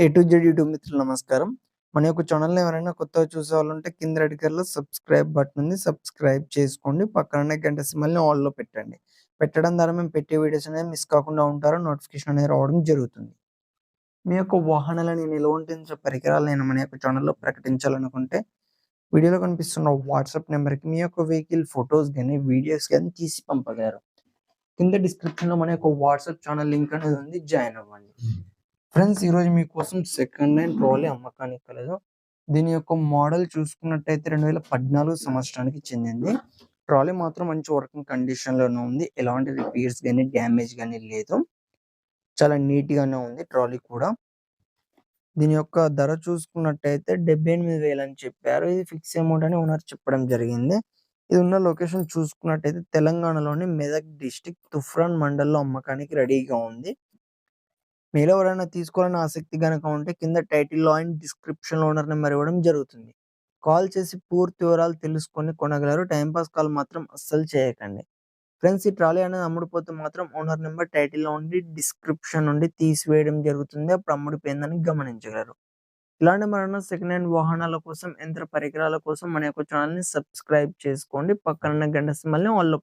A to Z YouTube మిత్రులు నమస్కారం. మన యొక్క ఛానల్ని ఎవరైనా కొత్తగా చూసేవాళ్ళుంటే కింద రెడ్ కలర్‌లో సబ్స్క్రైబ్ బటన్ ఉంది. సబ్స్క్రైబ్ చేసుకోండి. పక్కన గంట సిమ్మల్ని ఆల్‌లో పెట్టండి. పెట్టడం ద్వారా మేము పెట్టే వీడియోస్ అనేవి మిస్ కాకుండా ఉంటారు. నోటిఫికేషన్ అనేది రావడం జరుగుతుంది. మీ యొక్క వాహనాలని నిల్వ పరికరాలు పరికరాలను మన యొక్క ఛానల్లో ప్రకటించాలనుకుంటే వీడియోలో కనిపిస్తున్న వాట్సాప్ నెంబర్కి మీ యొక్క వెహికల్ ఫోటోస్ కానీ వీడియోస్ కానీ తీసి పంపగలరు. కింద డిస్క్రిప్షన్‌లో మన యొక్క వాట్సాప్ ఛానెల్ లింక్ అనేది ఉంది. జాయిన్ అవ్వండి. ఫ్రెండ్స్ ఈరోజు మీకోసం సెకండ్ హ్యాండ్ ట్రాలీ అమ్మకానికి కలదు. దీని యొక్క మోడల్ చూసుకున్నట్టయితే 2014 సంవత్సరానికి చెందింది. ట్రాలీ మాత్రం మంచి వర్కింగ్ కండిషన్‌లోనే ఉంది. ఎలాంటి రిపేర్స్ కానీ డ్యామేజ్ కానీ లేదు. చాలా నీట్‌గానే ఉంది ట్రాలీ కూడా. దీని యొక్క ధర చూసుకున్నట్టయితే 78,000 అని చెప్పారు. ఇది ఫిక్స్ అమౌంట్ అని ఓనర్ చెప్పడం జరిగింది. ఇది ఉన్న లొకేషన్ చూసుకున్నట్టయితే తెలంగాణలోని మెదక్ డిస్టిక్ తుఫ్రాన్ మండల్‌లో అమ్మకానికి రెడీగా ఉంది. మీలో ఎవరైనా తీసుకోవాలని ఆసక్తి కనుక ఉంటే కింద టైటిల్‌లో అండ్ డిస్క్రిప్షన్‌లో ఓనర్ నెంబర్ ఇవ్వడం జరుగుతుంది. కాల్ చేసి పూర్తి వివరాలు తెలుసుకొని కొనగలరు. టైంపాస్ కాల్ మాత్రం అస్సలు చేయకండి. ఫ్రెండ్స్ ఈ ట్రాలీ అనేది అమ్ముడుపోతే మాత్రం ఓనర్ నెంబర్ టైటిల్‌లో ఉండి డిస్క్రిప్షన్ నుండి తీసివేయడం జరుగుతుంది. అప్పుడు అమ్ముడిపోయిందని గమనించగలరు. ఇలాంటి మరెన్నో సెకండ్ హ్యాండ్ వాహనాల కోసం, యంత్ర పరికరాల కోసం మన యొక్క ఛానల్ని సబ్స్క్రైబ్ చేసుకోండి. పక్కన గంట సిమ్మల్ని వాళ్ళు